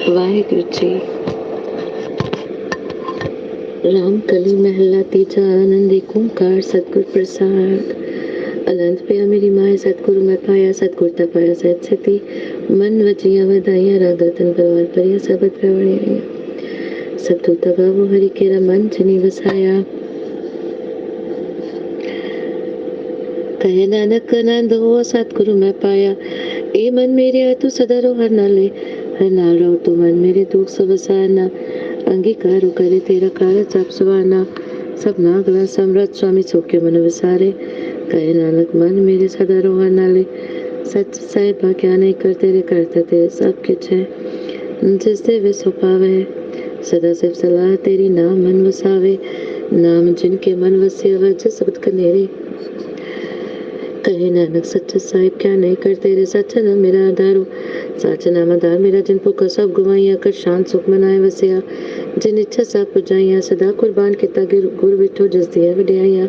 ਵਾਹਿਗੁਰੂ ਜੀ ਰਾਮ ਕਲੀ ਮਹਿਲਾ ਤੀਜਾ ਆਨੰਦ ਏਕ ਓੰਕਾਰ ਸਤਿਗੁਰ ਪ੍ਰਸਾਦ ਅਨੰਦ ਪਿਆ ਮੇਰੀ ਮਾਏ ਸਤਿਗੁਰੂ ਮੈਂ ਪਾਇਆ ਸਤਿਗੁਰ ਤਾ ਪਾਇਆ ਸਹਿਜ ਸਿਤੀ ਮਨ ਵਜੀਆਂ ਵਧਾਈਆਂ ਰਾਗ ਰਤਨ ਪਰਵਾਰ ਪਰਿਆ ਸਬਦ ਪ੍ਰਵਣੀਆਂ ਸਭ ਦੂਤਾ ਗਾਵੋ ਹਰੀ ਕੇਰਾ ਮਨ ਜਿਨੀ ਵਸਾਇਆ ਕਹੇ ਨਾਨਕ ਆਨੰਦ ਹੋ ਸਤਿਗੁਰੂ ਮੈਂ ਪਾਇਆ ਇਹ ਮਨ ਮੇਰੇ ਤੂੰ ਸਦਾ ਰੋ ਹਰ ਨਾਲੇ हनारो तुमन तो मेरे दुख सवसाना अंगीकारो करे तेरा कारज आप सवाना सब नागला सम्राट स्वामी सोखे मन विसारे। कहे नानक, मन मेरे सदा रोहा नाले। सच साहिबा क्या नहीं कर तेरे करता तो तेरे सब कुछ है। जिससे वे सुपावे सदा सिर्फ़ सलाह तेरी नाम मन वसावे नाम जिनके मन वसे वजह सबद कनेरी। कहे नानक सच साहिब क्या नहीं कर, तेरे सच न मेरा आधारो सच नाम आधार मेरा, जिन पुखा सब गुवाइया कर शांत सुख मनाए वसिया। जिन इच्छा सब पुजाइया सदा कुर्बान किता, गिर, गुर बिठो जस दिया विड्याइया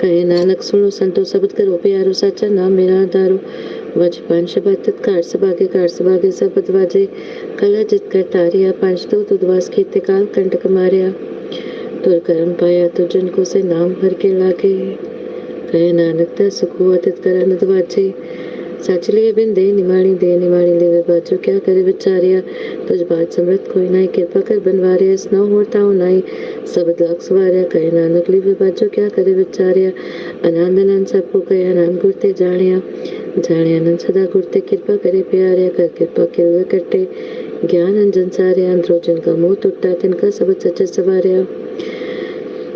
कहे नानक, सुनो संतो शब्द करो, प्यारो, सचा नाम मेरा आधारो वज पंच बतत कार सभागे कार सभागे सबद वाजे कला जित कर तारिया, पंच तो उद्वास खेते काल कंटक मारिया। तुर करम पाया तो जन को से नाम भर के लागे। कहे नानक ता सुख हुआ तित कर अनद वाजे सच लिए बिन दे निमाणी दे निमाणी लेवे बाजो क्या करे बिचारिया तुझ बात समृत कोई नाई कृपा कर बनवारिया इस न होता हो नाई सबद लाख सवारिया कहे नानक लेवे बाजो क्या करे बिचारिया आनंद आनंद सबको कहे आनंद गुरते जानिया जाने आनंद सदा गुरते कृपा करे प्यारे कर कृपा किल कटे ज्ञान अंजन सारे अंदरो जिनका मुँह टूटा तिनका सबद सच सवारिया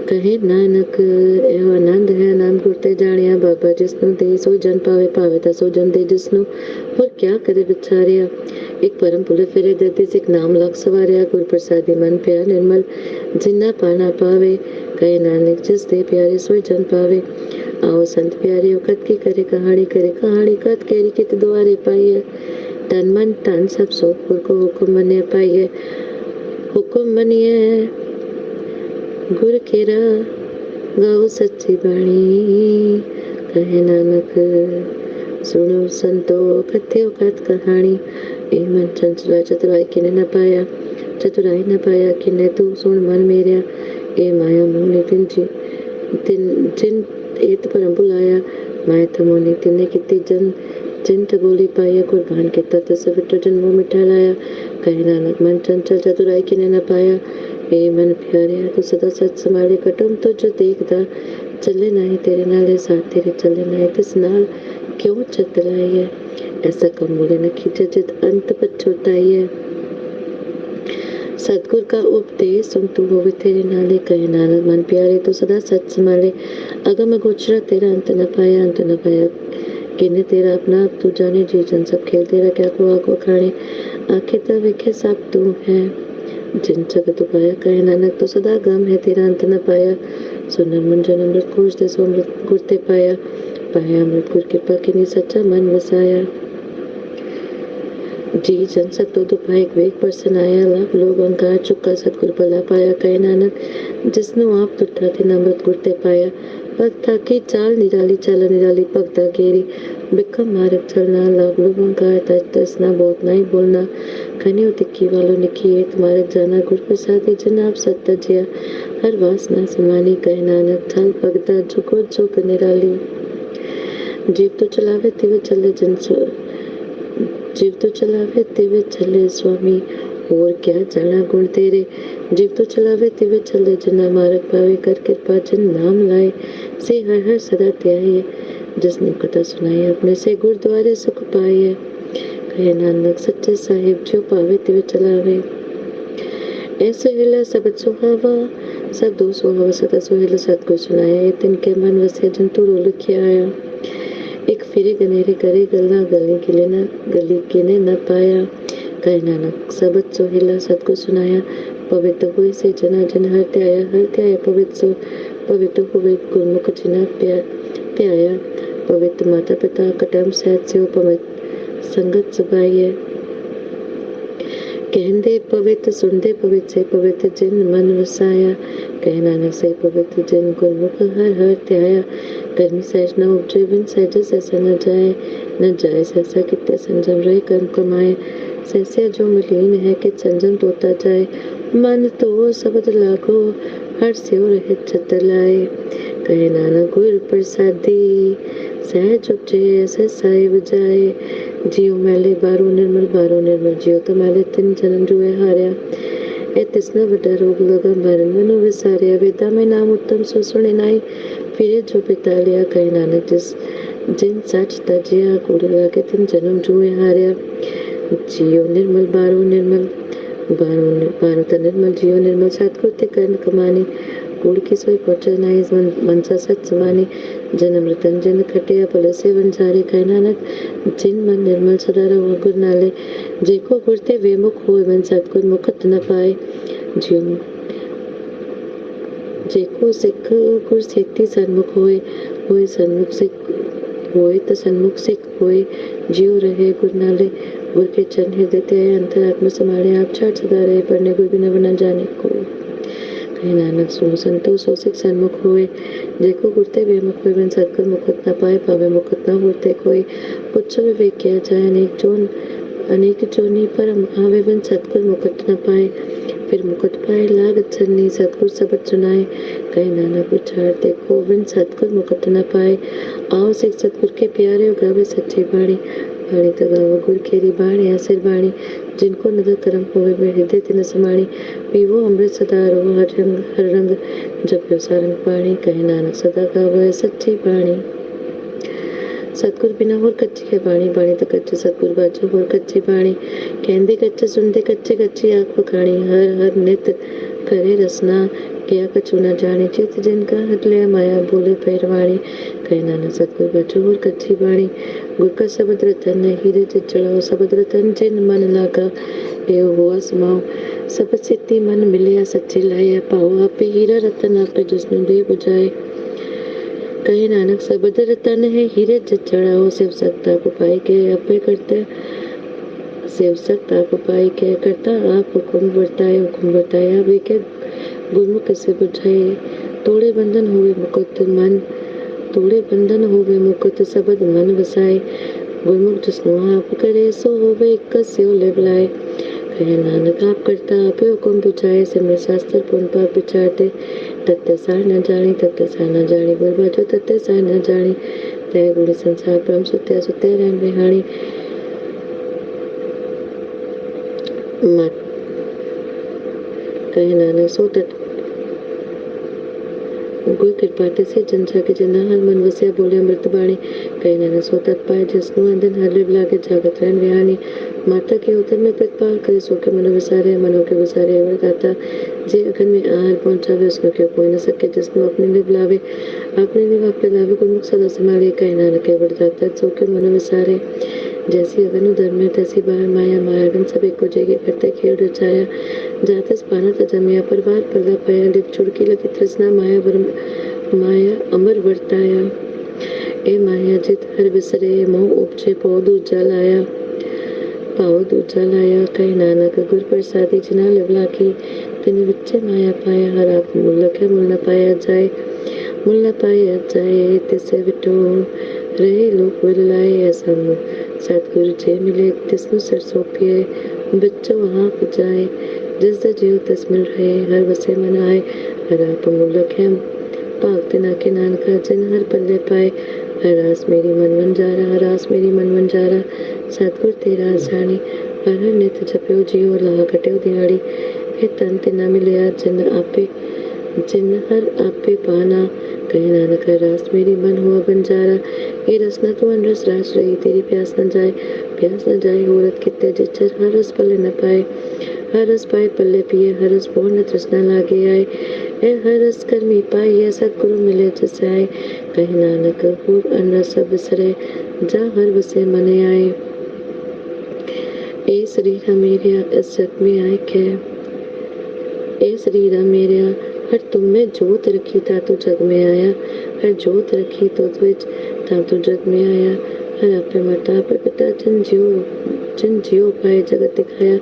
ਕਹੇ ਨਾਨਕ, ਇਹੋ ਆਨੰਦ ਹੈ ਨਾਮ ਗੁਰ ਜਾਣਿਆ ਬਾਬਾ ਜਿਸ ਨੂੰ ਦੇ ਸੋ ਜਨ ਪਾਵੇ ਪਾਵੇ ਤਾਂ ਸੋ ਜਨ ਦੇ ਜਿਸ ਨੂੰ ਹੋਰ ਕਿਆ ਕਰੇ ਵਿਚਾਰਿਆ? ਇੱਕ ਪਰਮ ਪੁਲੇ ਫਿਰੇ ਦਰਦੀ ਸਿਕ ਨਾਮ ਲਖ ਸਵਾਰਿਆ। ਗੁਰ ਪ੍ਰਸਾਦੀ ਮਨ ਪਿਆ ਨਿਰਮਲ, ਜਿੰਨਾ ਪਾਣਾ ਪਾਵੇ, ਕਹੇ ਨਾਨਕ, ਜਿਸ ਦੇ ਪਿਆਰੇ ਸੋ ਜਨ ਪਾਵੇ। ਆਓ ਸੰਤ ਪਿਆਰੇ ਉਕਤ ਕੀ ਕਰੇ ਕਹਾਣੀ ਕਰੇ ਕਹਾਣੀ ਕਤ ਕੇਰੀ ਕਿਤ ਦੁਆਰੇ ਪਾਈਏ। ਤਨ ਮਨ ਤਨ ਸਭ ਸੋ ਕੋ ਹੁਕਮ ਮੰਨੇ ਪਾਈਏ। ਹੁਕਮ ਮੰਨਿਏ गुर केरा गाओ सच्ची बाणी। कहे नानक, सुनो संतो, कथ्यो कथ कहानी ए मन चंचला चतुराई किने न पाया, चतुराई न पाया किने तू सुन मन मेरा ए माया मोने तिन जी, तिन, जिन एत परम बुलाया। माया तमोने तिने किति जन, जिन गोली पाया। कुर्बान किता तस विटो जन्मो मिठा लाया। कहे नानक, मन चंचल चतुराई किने न पाया। ए मन प्यारे, तू सदा सच संभाले, कटम तो जो देखदा, चले नहीं तेरे नाले साथ तेरे चले नहीं तिस नाल क्यों चतराई है? ऐसा कम बोले न खींचे जित अंत पछोताई है। सतगुर का उपदेश सुन तू होवे तेरे नाले कहे नानक मन प्यारे तो सदा सच संभाले। अगम गोचरा तेरा अंत न पाया, अंत न पाया। किन्ने तेरा अपना तू जाने जी जन सब खेल तेरा, क्या को आको खाने आखिर तक वेखे सब तू है। जिन जगत पाया कहे नानक तो सदा गम है तेरा अंत न पाया। सुन मन जन अमृत दे सो अमृत गुरते पाया। पाया अमृत गुर कृपा के किन्हीं सच्चा मन वसाया जी जन सतो दुपाए वेग पर सनाया। लाभ लोग अंकार चुका, सतगुर भला पाया कहे नानक। जिसनु आप तुठा थे अमृत गुरते पाया। भक्ता की चाल निराली चाल निराली, भक्ता गेरी बिकम मार्ग चलना लाभ लोग अंकार तज तसना बहुत नहीं बोलना खनियो तिक्की वालो निकी एक मार्ग जाना गुर प्रसादी जन आप सत्य जिया हर वासना समानी कहे नानक चाल भगता झुको झुक निराली जीव तो चलावे तिवे चले जन सो जीव तो चलावे तिवे चले स्वामी और क्या जाना गुण तेरे जीव तो चलावे तिवे चले जना मार्ग पावे कर कृपा नाम लाए से हर हर सदा त्याये जिसने कथा सुनाई अपने से गुरुद्वारे सुख पाए है। कहे, नानक, सच्चे साहिब, जो पावे तिवे चलावे ऐसे हिला सबद सुहावा, सब दो सुहावा, सदा सुहेला सतगुर सुनाया तिनके मन वसे जंतु रो लिखिया आया। एक फिरे गनेरे करे, गल्ला गली किले न गली किने न पाया। कहे, नानक सबद सोहिला सतगुर सुनाया। पवित्र हुए से जना जन हर त्याया हर त्याया पवित्र पवित्र हुए गुरमुख जिना प्या त्याया पवित्र माता पिता कटम सहज से पवित्र संगत सुभाइए कहते पवित्र सुनते पवित्र, से पवित्र जिन मन वसाया। कह नानक से पवित्र जिन गुरमुख हर हर त्याया। कर्मी सहज न उपजे, बिन सहज ऐसा न जाए। न जाए सहसा कितने संजम रहे कर्म कमाए। सहस्या जो मलीन है कि संजम तोता जाए। मन तो शब्द लागो हर से रहे छतर लाए। कहे नानक गुर प्रसादी। साहिब जाए जियो मैले बारो, निर्मल बारो, निर्मल जियो तो मैले तिन जन्म जुए हारिया। ए तिसने वड्डा रोग लगा मरण मनो विसारिया वेदा में नाम उत्तम सो सुने नाई। फिरे जो पिता लिया कहे, नानक जिस जिन सच तजिया कूड़ लागे तिन जन्म जुए हारिया। जियो निर्मल बारो निर्मल बारो बारो त निर्मल जियो, निर्मल सतगुरु ते कर्म कमानी। की सोई मन मनसा सच समानी जन्म रतन जिन खटिया भले से वंसारी कह नानक जिन मन निर्मल सदा रहो गुर नाले जेको गुरते वेमुख होए मन सतगुर मुखत न पाए जियो जेको सिख गुर सेती सन्मुख होए होए सन्मुख सिख होए तो सन्मुख सिख होए जियो रहे गुर नाले गुर के चरण हृदय ते अंतर आत्मा समारे आप छाट सदा रहे पढ़ने गुर बिना बना जाने कोई कहे नानक सुनो संतोष हो सिख सन्मुख होए। जेको गुरते बेमुख होए, बिन सतगुर मुकुट न पाए, पावे मुकुट न होते कोई। पुच्छ विवेक किया जाए, अनेक जोन अनेक जोनी पर आवे बिन सतगुर मुकुट न पाए। फिर मुकुट पाए, लाग चन्नी सतगुर सबद सुनाए। कहे, नानक उछाड़ देखो, बिन सतगुर मुकुट न पाए। आओ सिख सतगुर के प्यारे गावे सच्ची बाणी। बाणी तो गावो गुर केरी बाणी, आसिर बाणी, जिनको नदर करम होवे वे हृदय तिन समाणी। पीवो अमृत सदा रो हर रंग हर रंग जपियो सारंग पाणी, कहे नानक सदा गावे सच्ची बाणी। सतगुर बिना होर कच्ची है बाणी बाणी तो कच्चे सतगुर बाजो होर कच्ची बाणी। कहंदे कच्चे सुनते कच्चे, कच्ची आँख पखाणी हर हर नित करे रसना न जाने चित जिनका हट ले माया बोले पैरवाणी। कहे, नाना सतगुर बाजो होर कच्ची बाणी। गुर का शब्द रतन जिन मन लागा एव हुआ समाओ सब सिद्धि मन सच्ची लाया पाओ। आपे हीरा रतन दे बुझाए। कहे, नानक रतन है, हीरे को पाई के करते। को पाई के करता। आप हुक्म बरताए, हुक्म के गुरमुख से बुझाए? तोड़े बंधन हुए मुकुट मन, तोड़े बंधन हुए मुकुट सबद मन वसाए गुरमुख जिसनो आप करे, सो होवे एक स्यो ले बुलाए कहे नानक, आप करता आपे हुक्म बुझाए। सिमर शास्त्र पुन पाप विचारते तत्ते सार न जानी, तत्ते सार न जानी। बोल बाजो, तत्ते सार न जानी। तय गुण संसार ब्रह्म सुत्या सुत्या रहन बिहाणी मत कहे नानक, सो तत् गुर कृपाते से जनसा के जना हर मन वसिया बोले अमृत बाणी कहे नानक सो तत् पाए जिसनु अंदन हर लिव लागे जागत रहन बिहाणी माता के उदर में प्रतिपाल करे सो के मनो विसारे मनो के विसारे अवर दाता जे अगन में आहार पहुंचावे उसको क्यों कोई न सके जिसनु अपने लिव लावे अपने लिव अपने लावे गुरमुख सदा संभाले कहे नानक के वरदाता सो के मनो विसारे जैसी अगन उधर में तैसी बाहर माया मायागन सब एक को जगह करते खेल रचाया जातस पाना त जमिया परवार पर्दा पाया लिप चुड़की लगी तृष्णा माया वर, माया अमर वर्ताया। ए माया जित हर विसरे मोह उपजे पौध उज्जल आया पाओ दूजा लाया, कहे नानक गुर प्रसादी, जिना लिवला की तिन विच्चे माया पाया, हर आप मुल्ल के मुल पाया जाए। मुल पाया जाए, तिसे विटो रहे लोग बुलाए ऐसा सतगुरु जे मिले, तिसनु सर सौंपिए बच्चो वहाँ पुजाए दा जियो तस मिल रहे हर वसे मन आए हर आप मुल्ल खेम भाग तिना के नानका जिन हर पल्ले पाए हर आस मेरी मन मन जा रहा हर आस मेरी मन मन जा रहा सतगुर तेरा आसानी हर हर नित जपियो जियो ला कटियो दिहाड़ी हे तन तिना मिलिया जिन हर आपे पाना। कहे, नानक, हर रास मेरी मन हुआ बंजारा ये रसना तू अन रस रास रही, तेरी प्यास न जाए। प्यास न जाए, औरत कितने जिचर हर रस पल्ले न पाए। हर रस पाए पल्ले पिए, हर रस पूर्ण तृष्णा लागे आए। ए हर रस कर्मी पाए यह सतगुरु मिले जसाए। कहे, नानक पूर अन रस सब बिसरे जा हर बसे मने आए। ए शरीर मेरिया इस जग में आए कै ए शरीर मेरिया हर तुम में जोत रखी था तू जग में आया हर जोत रखी तो विच था तू जग में आया। हर आपे मरता पे पिता जिन जियो जिन जियो पाए, जगत दिखाया।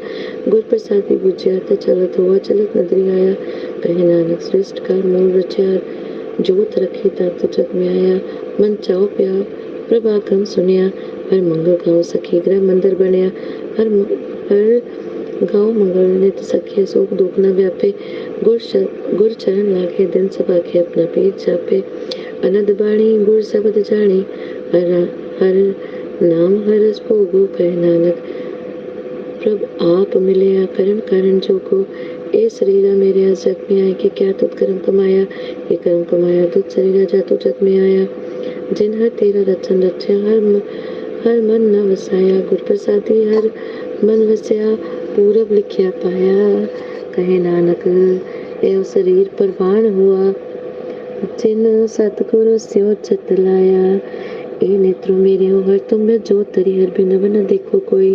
गुर प्रसादी बुझिया ते चलत हुआ, चलत नदरी आया। कहे नानक श्रेष्ठ का मूल रचार जोत रखी था तू जग में आया। मन चाओ प्या प्रभाक्रम सुनिया, हर मंगल गाँव सखी ग्रह मंदिर बनया। हर हर गाँव मंगल नित सखिए सुख दुख न व्यापे गुर चरण लागे दिन सभाखे अपना पेट जापे। अनद बाणी, गुर शब्द जाने हर हर नाम हरस भोगो कह नानक। प्रभ आप मिले करण कारण जो को। ए शरीरा मेरे जग में आए कि क्या तुत कर्म कमाया? ये कर्म कमाया तुत शरीरा जा तू जग में आया। जिन हर तेरा रचन रचा हर हर मन न वसाया। गुर प्रसादी हर मन वसया। पूरब लिखिया पाया, कहे नानक ए शरीर परवान हुआ। जिन सतगुरु स्यो चित लाया, ए नेत्रो मेरे हो, हर तुम में जो तरी, हर बिन अवन देखो कोई।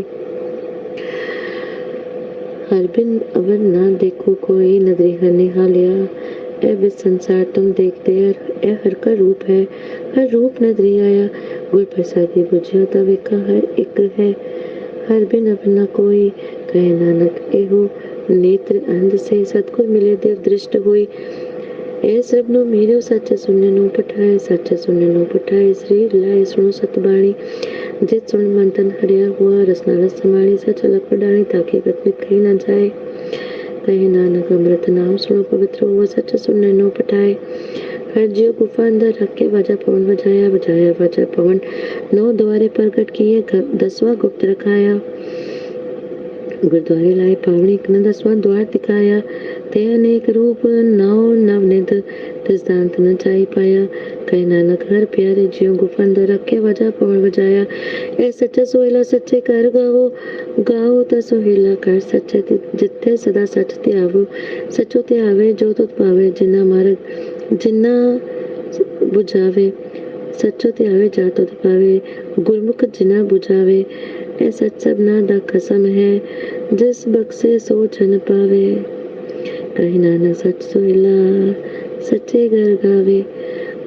हर बिन अवन ना देखो कोई, नदरी हर निहालिया। ए विस संसार तुम देखते, हर ए हर का रूप है। हर रूप नदरी आया गुर प्रसादी बुझियो तविका हर एक है। हर बिन अब न कोई कहे, नानक, एहो नेत्र अंध से सतगुर मिले, देव दृष्ट हुई। ए सब नो मेरे सच सुनने नो पठाए, सच सुनने नो पठाए, श्री लाए सुनो सतबाणी। जित सुन मंथन हरिया हुआ रसना रस समाणी सच अलग पडाणी ताकि गत कहीं ना जाए। कहे, नानक, अमृत नाम सुनो पवित्र हुआ, सच सुनने नो पठाए। हर जीव गुफा अंदर रख के बाजा पवन बजाया बजाया बाजा पवन। नौ द्वारे प्रकट किए दसवा गुप्त रखाया। गुरुद्वारे लाए पावनी दसवा द्वार दिखाया। ते अनेक रूप नव नवनित दृष्टांत न चाही पाया। कई नानक हर प्यारे जियो गुफन रखे वजा पवन बजाया। ए सच्चा सोहेला सच्चे कर गाओ। गाओ त सोहेला कर सच्चे जिथे सदा सच ते आवो। सचो ते आवे, जो तो पावे, जिन्ना मार्ग, जिन्ना बुझावे। सचो ते आवे, जा तो पावे। गुरमुख जिन्ना बुझावे। ए सच सबना दा कसम है, जिस बक्से सो जन पावे। કહી નાના સચ સોયલા સચ્ચે ઘર ગાવે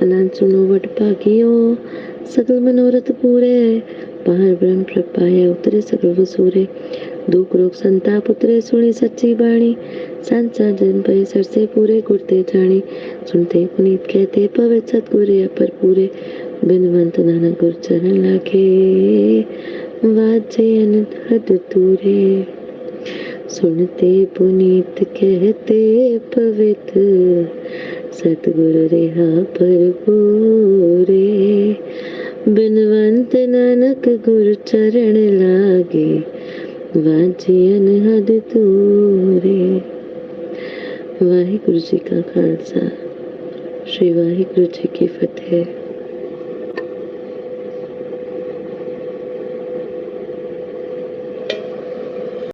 અલાંસુનો વટ ભાગ્યો સગલ મનોરથ પૂરે પાર બ્રહ્મ પ્રપાયા ઉતરે સગલ વસૂરે દુઃખ રોગ સંતાપ ઉતરે સુણી સચ્ची વાણી संसार जन परिसर से पूरे गुड़ते जाने सुनते पुनीत कहते पवित सतगुरे अपर पूरे बिनवंत नानक गुर चरण लागे वाजे अनंत हद दूरे सुनते पुनीत कहते पवित, सतगुरु रेहा पर पूरे। बिनवंत नानक गुर चरण लागे, वाचियन हद तूरे वाहिगुरु जी का खालसा, श्री वाहिगुरु जी की फतेह।